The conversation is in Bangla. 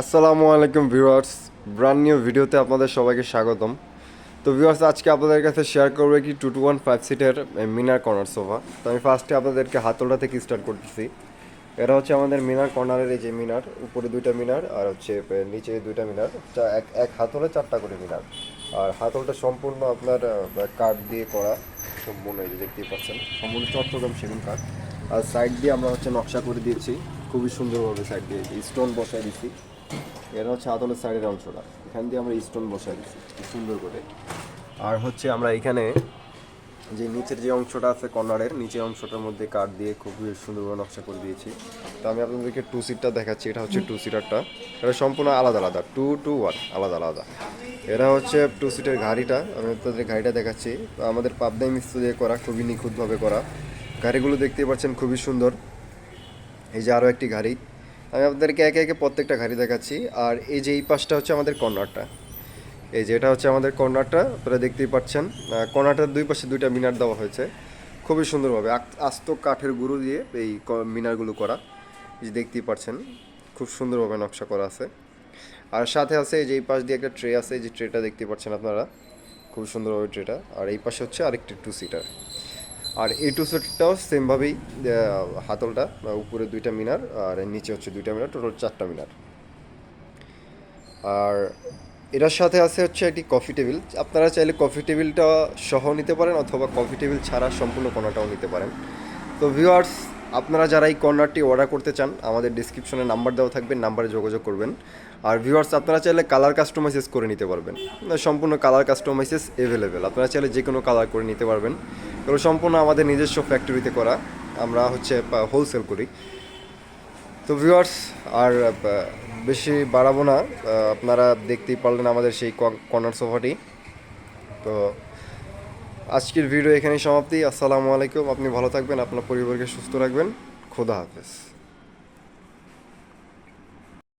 আসসালামু আলাইকুম ভিউয়ার্স ব্রান্ড নিউ ভিডিওতে আপনাদের সবাইকে স্বাগতম। তো ভিউয়ার্স, আজকে আপনাদের কাছে শেয়ার করব কি টু টু ওয়ান ফাইভ সিটের মিনার কর্নার সোফা তো আমি ফার্স্টে আপনাদেরকে হাতলটা থেকে স্টার্ট করতেছি। এটা হচ্ছে আমাদের মিনার কর্নারের এই যে মিনার, উপরে দুইটা মিনার আর হচ্ছে নিচে দুইটা মিনার। এক এক হাতলে চারটা করে মিনার। আর হাতলটা সম্পূর্ণ আপনার কাঠ দিয়ে করা সম্পূর্ণ এই যে দেখতেই পাচ্ছেন। সম্পূর্ণ চট্টগ্রাম সেগুন কাঠ আর সাইড দিয়ে আমরা হচ্ছে নকশা করে দিয়েছি। খুবই সুন্দরভাবে সাইড দিয়ে স্টোন বসাই দিচ্ছি এটা হচ্ছে আদলের সাইডের অংশটা। এখান দিয়ে আমরা স্টোন বসাই দিচ্ছি খুব সুন্দর করে। আর হচ্ছে আমরা এখানে যে নিচের যে অংশটা আছে কর্নারের নিচের অংশটার মধ্যে কাঠ দিয়ে খুবই সুন্দরভাবে নকশা করে দিয়েছি। তো আমি আপনাদেরকে টু সিটটা দেখাচ্ছি। এটা হচ্ছে টু সিটারটা এটা সম্পূর্ণ আলাদা আলাদা। টু টু ওয়ান আলাদা আলাদা। এটা হচ্ছে টু সিটের গাড়িটা। আমি আপনাদের গাড়িটা দেখাচ্ছি। তো আমাদের পাবদাই মিস্ত্রি দিয়ে করা, খুবই নিখুঁতভাবে করা। গাড়িগুলো দেখতে পাচ্ছেন খুবই সুন্দর। এই যে আরও একটি গাড়ি। আমি আপনাদেরকে একে একে প্রত্যেকটা গাড়ি দেখাচ্ছি। আর এই যে এই পাশটা হচ্ছে আমাদের কর্নারটা। এই যে এটা হচ্ছে আমাদের কর্নারটা, আপনারা দেখতেই পাচ্ছেন। কর্নারটার দুই পাশে দুইটা মিনার দেওয়া হয়েছে। খুবই সুন্দরভাবে আস্ত কাঠের গুঁড়ো দিয়ে এই মিনারগুলো করা। এই যে দেখতেই পাচ্ছেন, খুব সুন্দরভাবে নকশা করা আছে। আর সাথে আছে এই যে এই পাশ দিয়ে একটা ট্রে আছে। এই যে ট্রেটা দেখতে পাচ্ছেন আপনারা। খুব সুন্দরভাবে ট্রেটা। আর এই পাশে হচ্ছে আরেকটি টু সিটার আর এই টু সেটটাও সেমভাবেই হাতলটা উপরে দুইটা মিনার, আর নিচে হচ্ছে দুইটা মিনার টোটাল চারটা মিনার। আর এটার সাথে আছে হচ্ছে একটি কফি টেবিল আপনারা চাইলে কফি টেবিলটা সহ নিতে পারেন, অথবা কফি টেবিল ছাড়া সম্পূর্ণ কোনোটাও নিতে পারেন। তো ভিউয়ার্স আপনারা যারা এই কর্নারটি অর্ডার করতে চান, আমাদের ডিসক্রিপশনে নাম্বার দেওয়া থাকবে নাম্বারে যোগাযোগ করবেন। আর ভিউয়ার্স আপনারা চাইলে কালার কাস্টমাইজেস করে নিতে পারবেন। সম্পূর্ণ কালার কাস্টমাইজেস অ্যাভেলেবেল আপনারা চাইলে যে কোনো কালার করে নিতে পারবেন। এগুলো সম্পূর্ণ আমাদের নিজস্ব ফ্যাক্টরিতে করা। আমরা হচ্ছে হোলসেল করি। তো ভিউয়ার্স আর বেশি বাড়াবো না। আপনারা দেখতেই পারলেন আমাদের সেই কর্নার সোফাটি তো আজকের ভিডিও এখানেই সমাপ্তি। আসসালামু আলাইকুম। আপনি ভালো থাকবেন, আপনার পরিবারকে সুস্থ রাখবেন। খোদা হাফেজ।